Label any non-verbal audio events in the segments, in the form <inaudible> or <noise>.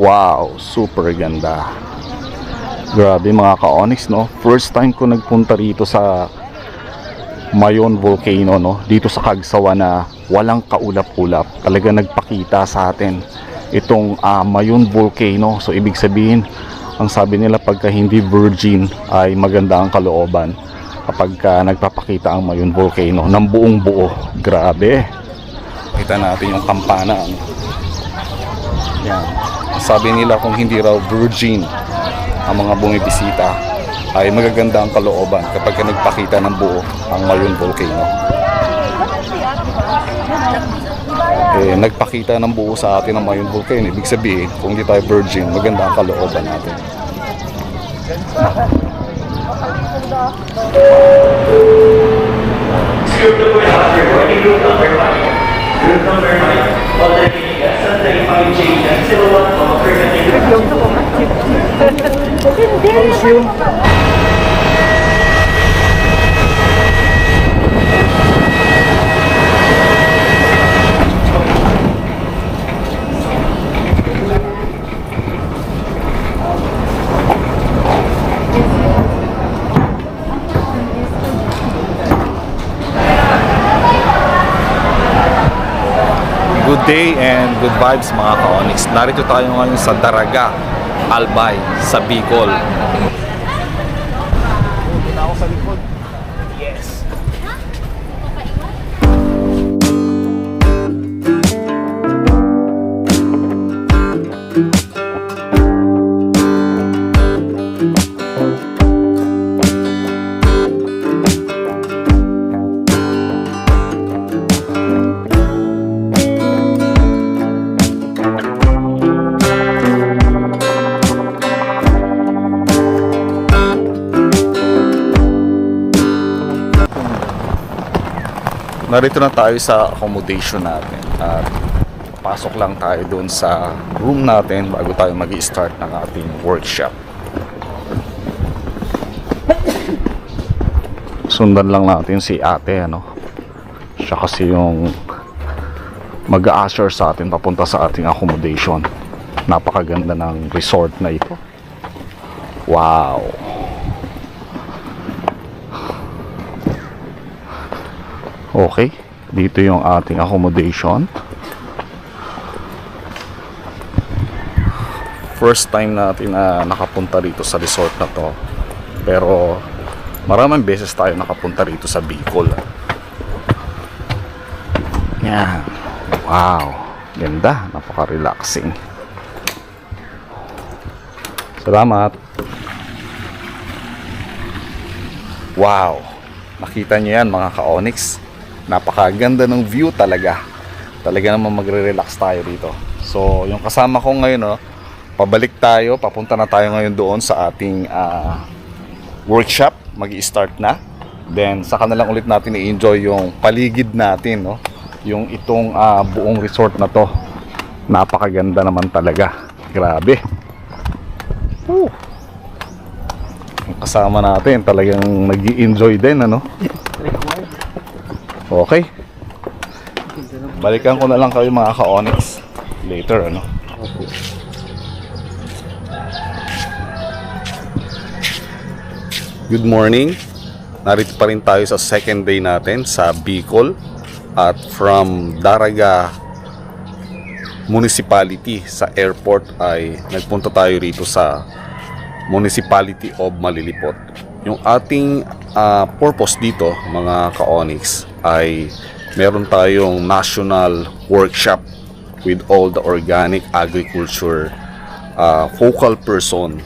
Wow, super ganda. Grabe mga ka-onyx, no? First time ko nagpunta rito sa Mayon Volcano, no? Dito sa Kagsawa na walang kaulap-ulap. Talaga nagpakita sa atin itong ah, Mayon Volcano. So, ibig sabihin, ang sabi nila pagka hindi virgin ay maganda ang kalooban kapag ka nagpapakita ang Mayon Volcano ng buong buo. Grabe. Kita natin yung kampana. Yan. Sabi nila kung hindi raw virgin ang mga bumibisita ay magaganda ang kalooban kapag ka nagpakita ng buo ang Mayon Volcano. Eh, nagpakita ng buo sa atin ang Mayon Volcano. Ibig sabihin, kung hindi tayo virgin, maganda ang kalooban natin. Group number after boarding group number 5. Group number 9, all the Good day and good vibes mga ka-Onyx. Narito tayo ngayon sa Daraga, Albay, sa Bicol. Narito na tayo sa accommodation natin at pasok lang tayo doon sa room natin bago tayo mag start ng ating workshop. Sundan lang natin si ate ano. Siya kasi yung mag-a-usher sa atin papunta sa ating accommodation. Napakaganda ng resort na ito. Wow. Okay, dito yung ating accommodation. First time natin na nakapunta rito sa resort na to. Pero maraming beses tayo nakapunta rito sa Bicol. Yan. Wow. Ganda. Napaka-relaxing. Salamat. Wow. Nakita niyo yan mga ka-onyx. Napakaganda ng view talaga. Talaga naman magre-relax tayo dito. So, yung kasama ko ngayon, no, pabalik tayo. Papunta na tayo ngayon doon sa ating ah, workshop. mag start na. Then, saka na lang ulit natin i-enjoy yung paligid natin. No? Yung itong ah, buong resort na to. Napakaganda naman talaga. Grabe. Woo. Kasama natin talagang nag enjoy din ano okay. Balikan ko na lang kayo mga ka-onyx. Later ano? Good morning. Narito pa rin tayo sa second day natin sa Bicol at from Daraga Municipality sa airport ay nagpunta tayo rito sa Municipality of Malilipot. Yung ating ah, purpose dito, mga ka-Onyx, ay meron tayong national workshop with all the organic agriculture ah, focal person.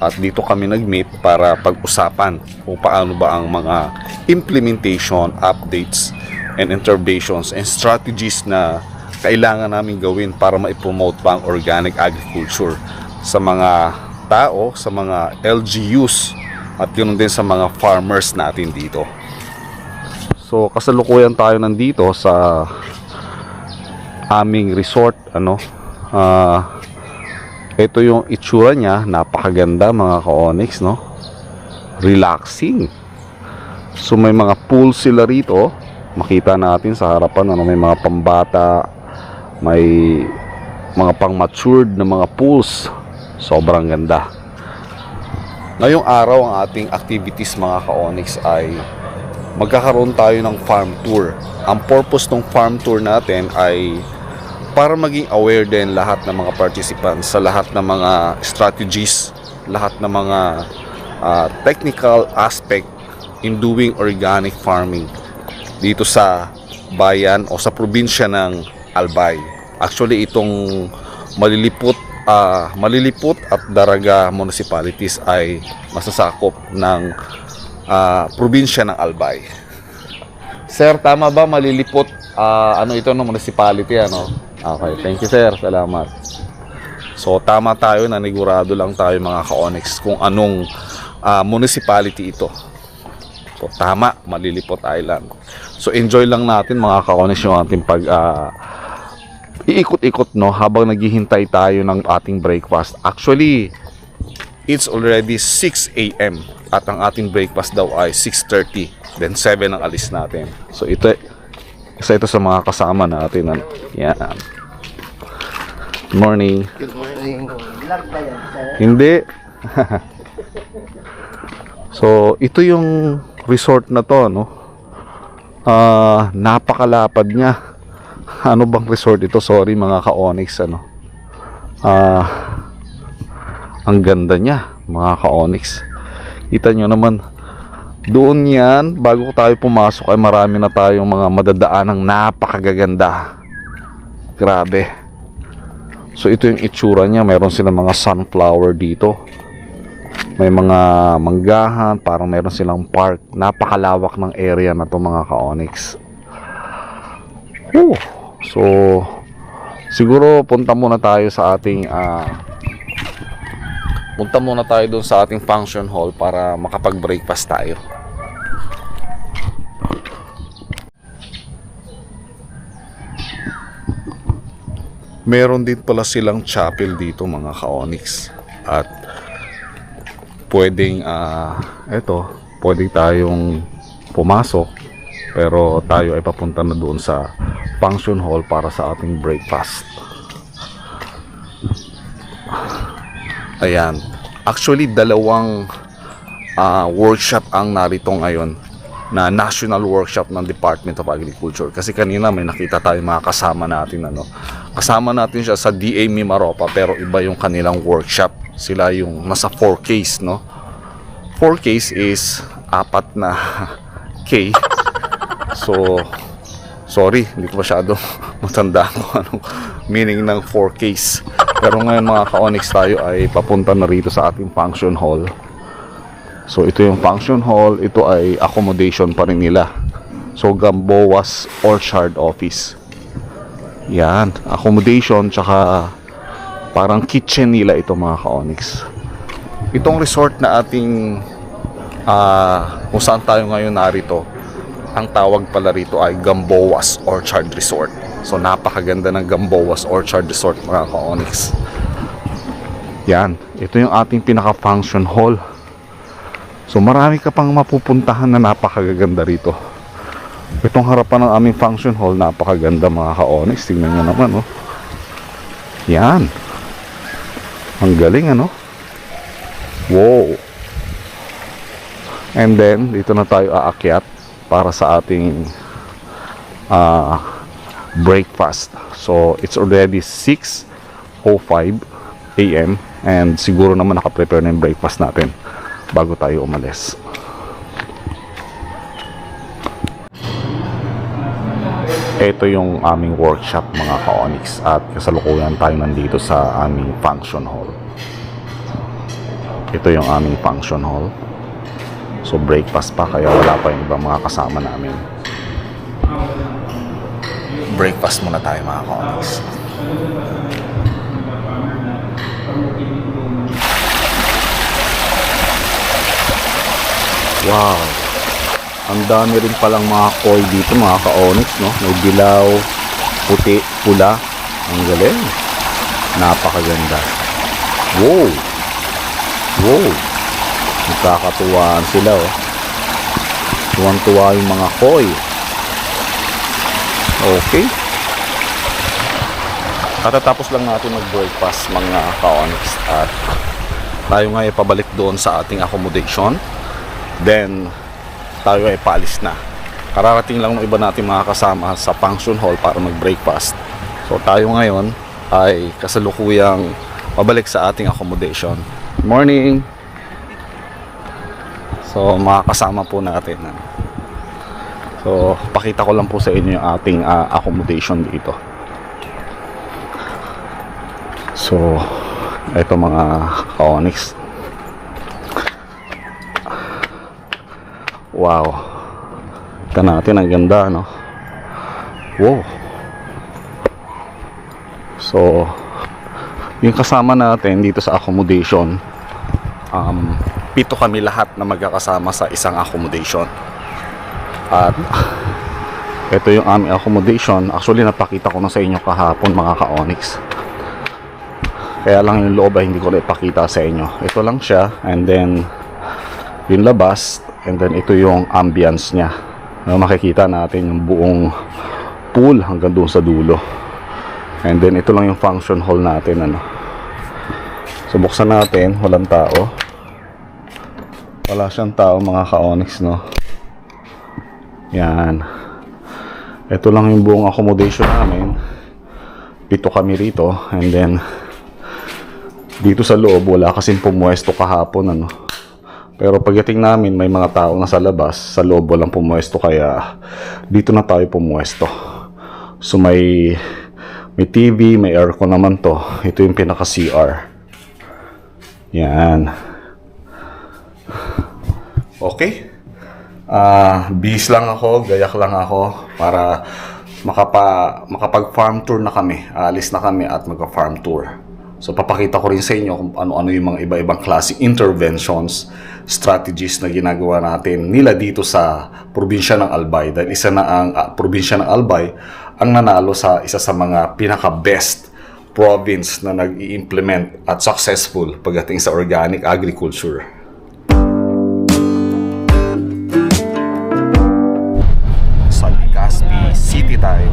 At dito kami nag-meet para pag-usapan kung paano ba ang mga implementation, updates, and interventions and strategies na kailangan namin gawin para ma-promote pa ang organic agriculture sa mga tao, sa mga LGUs at ganoon din sa mga farmers natin dito. So kasalukuyan tayo nandito sa aming resort ano? Ah ito yung itsura niya. Napakaganda mga ka-onyx no? Relaxing. So may mga pool sila rito. Makita natin sa harapan ano? May mga pambata may mga pang matured na mga pools. Sobrang ganda. Ngayong araw ang ating activities mga ka-Onyx ay magkakaroon tayo ng farm tour. Ang purpose ng farm tour natin ay para maging aware din lahat ng mga participants sa lahat ng mga strategies, lahat ng mga ah, technical aspect in doing organic farming dito sa bayan o sa probinsya ng Albay. Actually itong malilipot ah, malilipot at Daraga municipalities ay masasakop ng ah, probinsya ng Albay. Sir, tama ba malilipot ah, ano ito ng municipality ano? Okay, thank you sir. Salamat. So tama tayo, nanigurado lang tayo mga ka-Onyx kung anong ah, municipality ito. So tama, Malilipot Island. So enjoy lang natin mga ka-Onyx yung ating pag ah, iikot-ikot no habang naghihintay tayo ng ating breakfast. Actually, it's already 6 a.m. at ang ating breakfast daw ay 6.30. Then 7 ang alis natin. So ito, isa ito sa mga kasama natin. Ano? Yan. Morning. Good morning. Vlog ba yan, sir? Hindi. <laughs> so, ito yung resort na to, no? Ah, napakalapad niya. <laughs> Ano bang resort ito? Sorry mga ka-Onyx, ano? Ah, ang ganda niya, mga ka-Onyx. Kita nyo naman, doon yan, bago tayo pumasok ay marami na tayong mga madadaan ng napakagaganda. Grabe. So ito yung itsura niya, meron silang mga sunflower dito. May mga manggahan, parang meron silang park. Napakalawak ng area na to mga ka-Onyx. So siguro punta muna tayo sa ating ah, punta muna tayo doon sa ating function hall para makapag-breakfast tayo. Meron din pala silang chapel dito mga ka-Onyx. At pwedeng ah eto, pwedeng tayong pumasok pero tayo ay papunta na doon sa function hall para sa ating breakfast. Ayan. Actually, dalawang ah, workshop ang narito ngayon na national workshop ng Department of Agriculture. Kasi kanina may nakita tayo mga kasama natin. Ano. Kasama natin siya sa DA Mimaropa pero iba yung kanilang workshop. Sila yung nasa 4Ks. No? 4Ks is apat na <laughs> K. So, sorry, hindi ko masyado <laughs> matanda kung anong meaning ng 4Ks. Pero ngayon mga ka-Onyx tayo ay papunta na rito sa ating function hall. So ito yung function hall, ito ay accommodation pa rin nila. So Gamboa's Orchard Office. Yan, accommodation tsaka parang kitchen nila ito mga ka-Onyx. Itong resort na ating ah kung saan tayo ngayon narito, ang tawag pala rito ay Gamboa's Orchard Resort. So napakaganda ng Gamboa's Orchard Resort mga ka-Onyx. Yan, ito yung ating pinaka-function hall. So marami ka pang mapupuntahan na napakaganda rito. Itong harapan ng aming function hall, napakaganda mga ka-Onyx. Tingnan nyo naman, oh. Yan. Ang galing, ano? Wow. And then, dito na tayo aakyat para sa ating ah, breakfast. So, it's already 6.05 a.m. And siguro naman nakaprepare na yung breakfast natin bago tayo umalis. Ito yung aming workshop mga ka-Onyx at kasalukuyan tayo nandito sa aming function hall. Ito yung aming function hall. So breakfast pa kaya wala pa yung ibang mga kasama namin. Breakfast muna tayo mga ka-Onyx. Wow! Ang dami rin palang mga koi dito mga ka-onyx, no? May dilaw, puti, pula. Ang galing. Napakaganda. Wow! Wow! Nagkakatuwaan sila, oh. Tuwang-tuwa yung mga koi. Okay. Katatapos lang natin mag-breakfast mga ka-onyx at tayo nga ay pabalik doon sa ating accommodation. Then, tayo ay paalis na. Kararating lang ng iba natin mga kasama sa function hall para mag-breakfast. So, tayo ngayon ay kasalukuyang pabalik sa ating accommodation. Morning! So, mga kasama po natin. ano. So, pakita ko lang po sa inyo yung ating ah, accommodation dito. So, ito mga ka-onyx. Wow. Ito natin, ang ganda, no? Wow. So, yung kasama natin dito sa accommodation, um, pito kami lahat na magkakasama sa isang accommodation. At <laughs> ito yung aming accommodation. Actually, napakita ko na sa inyo kahapon mga ka-onyx. Kaya lang yung loob ay hindi ko na ipakita sa inyo. Ito lang siya. And then, yung labas. And then, ito yung ambience niya. Na makikita natin yung buong pool hanggang doon sa dulo. And then, ito lang yung function hall natin. Ano. So, buksan natin. Walang tao. Wala siyang tao mga ka-onyx, no? Yan. Ito lang yung buong accommodation namin. Pito kami rito. And then, dito sa loob, wala kasing pumuesto kahapon, ano. Pero pagdating namin, may mga tao na sa labas. Sa loob, walang pumuesto. Kaya, dito na tayo pumuesto. So, may, may TV, may aircon naman to. Ito yung pinaka-CR. Yan. Okay. Ah, bis lang ako, gayak lang ako para makapa makapag-farm tour na kami. Alis na kami at magka-farm tour. So papakita ko rin sa inyo kung ano-ano yung mga iba-ibang klase interventions, strategies na ginagawa natin nila dito sa probinsya ng Albay. Dahil isa na ang ah, probinsya ng Albay ang nanalo sa isa sa mga pinaka-best province na nag-i-implement at successful pagdating sa organic agriculture. cositas.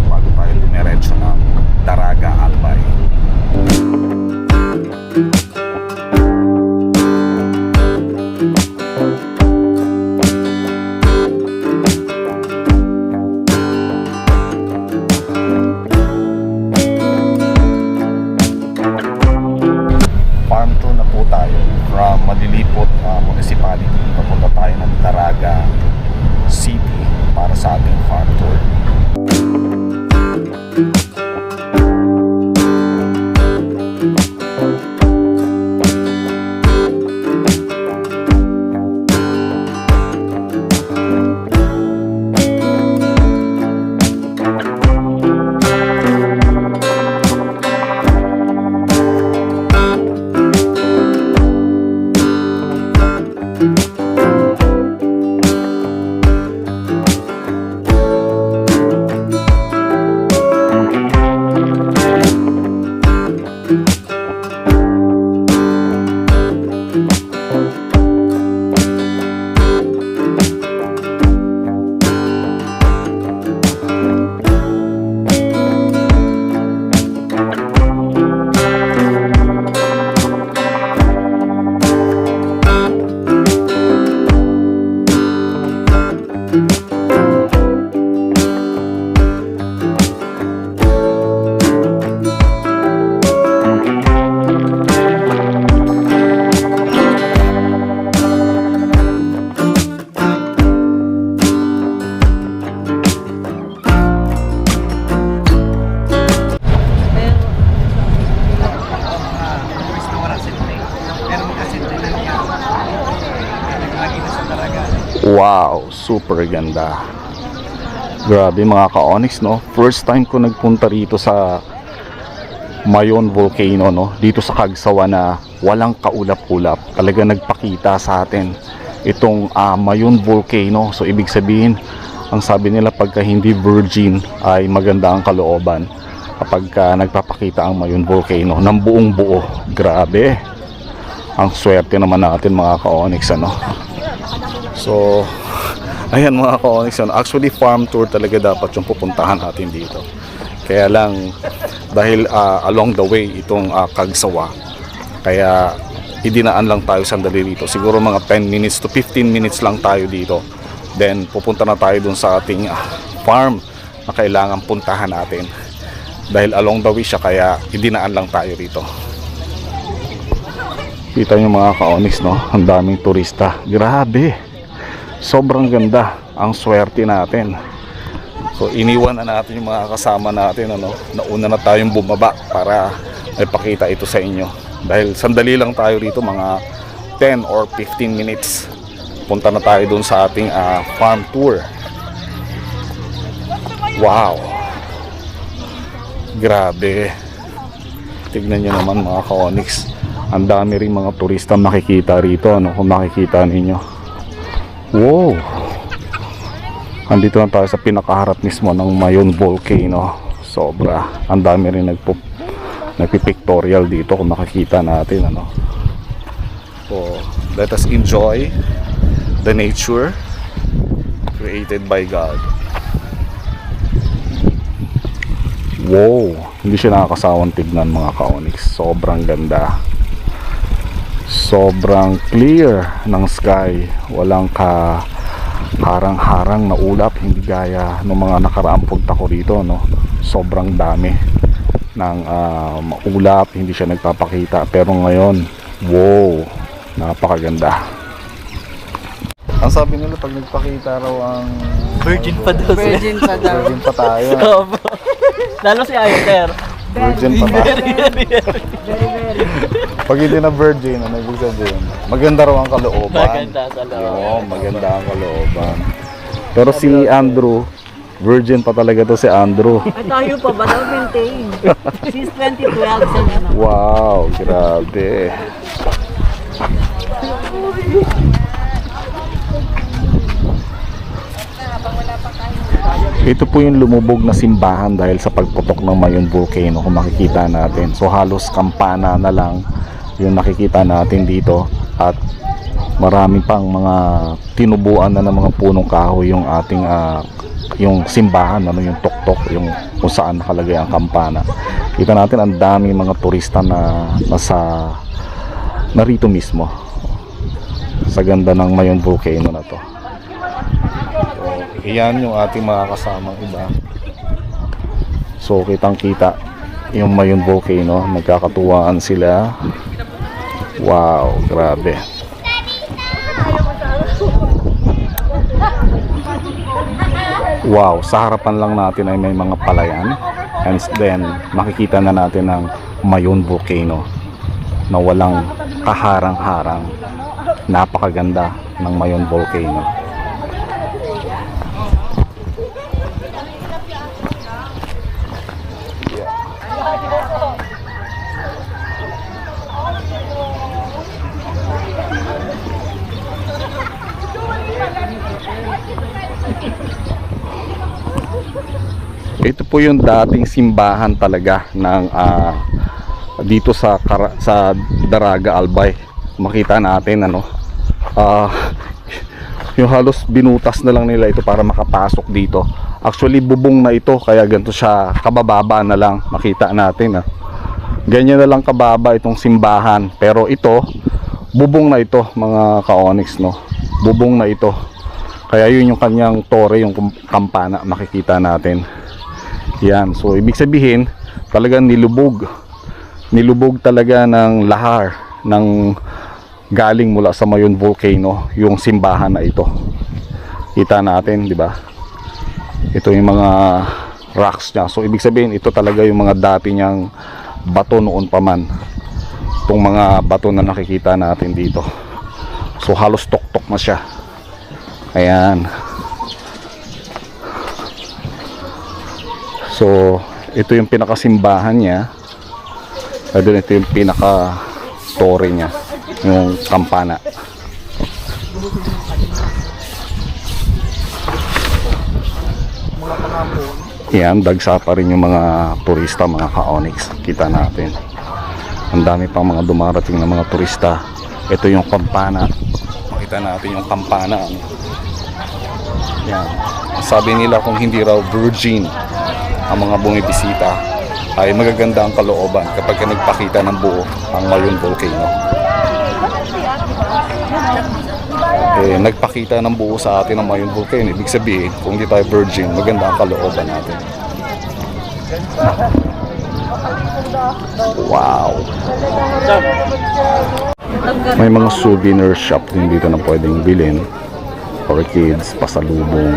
Super ganda. Grabe mga ka-onyx, no? First time ko nagpunta rito sa Mayon Volcano, no? Dito sa Kagsawa na walang kaulap-ulap. Talaga nagpakita sa atin itong ah, Mayon Volcano. So, ibig sabihin, ang sabi nila pagka hindi virgin ay maganda ang kalooban kapag ka nagpapakita ang Mayon Volcano ng buong buo. Grabe. Ang swerte naman natin mga ka-onyx, ano? So, ayan mga ka-onyx, actually farm tour talaga dapat yung pupuntahan natin dito. Kaya lang, dahil ah, along the way itong ah, Kagsawa. Kaya idinaan lang tayo sandali rito. Siguro mga 10 minutes to 15 minutes lang tayo dito. Then pupunta na tayo dun sa ating ah, farm na kailangan puntahan natin. Dahil along the way siya kaya idinaan lang tayo rito. Kita nyo mga ka-onyx no, ang daming turista. Grabe. Sobrang ganda ang swerte natin. So iniwan na natin yung mga kasama natin ano. Nauna na tayong bumaba para ipakita ito sa inyo. Dahil sandali lang tayo rito mga 10 or 15 minutes. Punta na tayo dun sa ating ah, farm tour. Wow. Grabe. Tignan nyo naman mga ka-onyx. Ang dami rin mga turista makikita rito ano kung makikita ninyo. Wow. Andito na tayo sa pinakaharap mismo ng Mayon Volcano. Sobra. Ang dami rin nagpo nagpipictorial dito kung makikita natin ano. So, let us enjoy the nature created by God. Wow, hindi siya nakakasawang tignan mga ka-onyx. Sobrang ganda. Sobrang clear ng sky. Walang ka harang-harang na ulap hindi gaya ng mga nakaraang punta ko rito no sobrang dami ng ah, ulap hindi siya nagpapakita pero ngayon wow napakaganda ang sabi nila pag nagpakita raw ang Virgin pa daw. Virgin pa daw. virgin pa tayo. <laughs> Lalo si Ayo, sir. virgin pa tayo pag hindi na virgin ano ibig sabihin maganda raw ang kalooban Maganda sa loob. Oo, maganda ang kalooban. Pero si Andrew, virgin pa talaga to si Andrew. <laughs> Ay, tayo pa ba daw maintain? Since 2012 sa naman. Wow, grabe. Ito po yung lumubog na simbahan dahil sa pagputok ng Mayon Volcano kung makikita natin. So halos kampana na lang yung nakikita natin dito. At marami pang mga tinubuan na ng mga punong kahoy yung ating ah, yung simbahan ano yung tuktok yung kung saan nakalagay ang kampana. Kita natin ang dami mga turista na nasa narito mismo sa ganda ng Mayon Volcano na to. So, iyan yung ating mga kasamang iba. So kitang kita yung Mayon Volcano. Nagkakatuwaan sila wow grabe Wow, sa harapan lang natin ay may mga palayan and then makikita na natin ang Mayon Volcano na walang kaharang-harang. Napakaganda ng Mayon Volcano. Ito po yung dating simbahan talaga ng ah, dito sa sa Daraga Albay. Makita natin ano. ah, yung halos binutas na lang nila ito para makapasok dito. Actually bubong na ito kaya ganito siya kabababa na lang makita natin ah. Ganyan na lang kababa itong simbahan pero ito bubong na ito mga ka-onyx no. Bubong na ito. Kaya yun yung kanyang tore yung kampana makikita natin. Yan. So, ibig sabihin, talagang nilubog. Nilubog talaga ng lahar ng galing mula sa Mayon Volcano yung simbahan na ito. Kita natin, di ba? Ito yung mga rocks niya. So, ibig sabihin, ito talaga yung mga dati niyang bato noon pa man. Itong mga bato na nakikita natin dito. So, halos tok-tok na siya. Ayan. So, ito yung pinakasimbahan niya. At then ito yung pinaka tore niya, yung kampana. Yan, dagsa pa rin yung mga turista, mga ka-onyx. Kita natin. Ang dami pang mga dumarating na mga turista. Ito yung kampana. Makita natin yung kampana. ano. Yan. Sabi nila kung hindi raw virgin ang mga bumibisita ay magaganda ang kalooban kapag ka nagpakita ng buo ang Mayon Volcano. Eh, nagpakita ng buo sa atin ang Mayon Volcano. Ibig sabihin, kung hindi tayo virgin, maganda ang kalooban natin. Wow! May mga souvenir shop din dito na pwedeng bilhin for kids, pasalubong,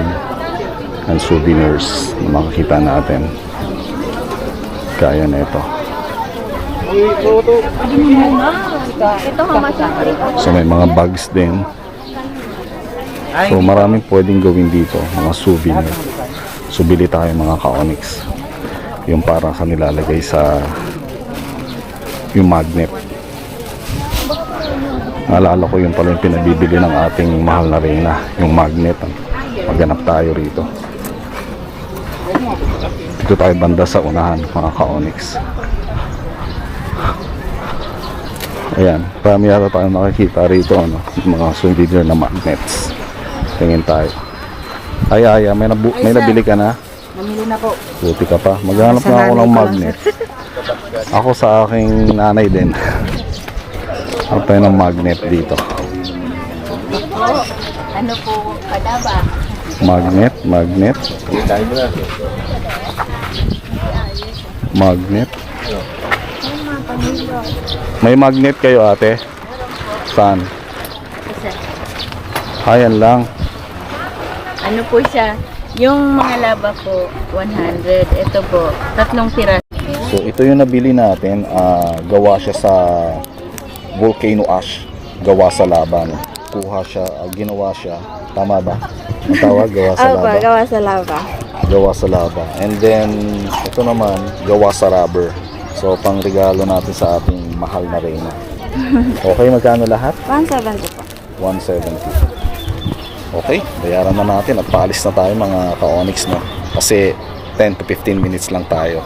and souvenirs na makikita natin. Kaya na ito. So may mga bags din. So maraming pwedeng gawin dito, mga souvenir. So bili tayo mga ka-onyx. Yung parang sa nilalagay sa yung magnet. Naalala ko yun pala yung pinabibili ng ating mahal na reyna, yung magnet. Maghanap tayo rito. Dito tayo banda sa unahan, mga ka-onyx. Ayan, marami yata tayo makikita rito, ano, mga souvenir na magnets. Tingin tayo. Ay, ay, may, nabu- may nabili ka na? Namili na po. Buti ka pa. Maghanap na ako ng magnet. Ako sa aking nanay din. Hanap tayo ng magnet dito. Ano po, kadaba? Magnet, magnet. Magnet. May magnet kayo ate? Saan? Ayan lang. Ano po siya? Yung mga laba po, 100. Ito po, tatlong piraso. So ito yung nabili natin, ah, gawa siya sa volcano ash, gawa sa lava. No? Kuha siya, ah, ginawa siya, tama ba? Ang tawag, gawa sa lava. gawa sa lava. Gawa sa lava. And then, ito naman, gawa sa rubber. So, pang regalo natin sa ating mahal na reyna. <laughs> Okay, magkano lahat? 170 po. 170. Okay, bayaran na natin at paalis na tayo mga ka-onyx no. Kasi 10 to 15 minutes lang tayo.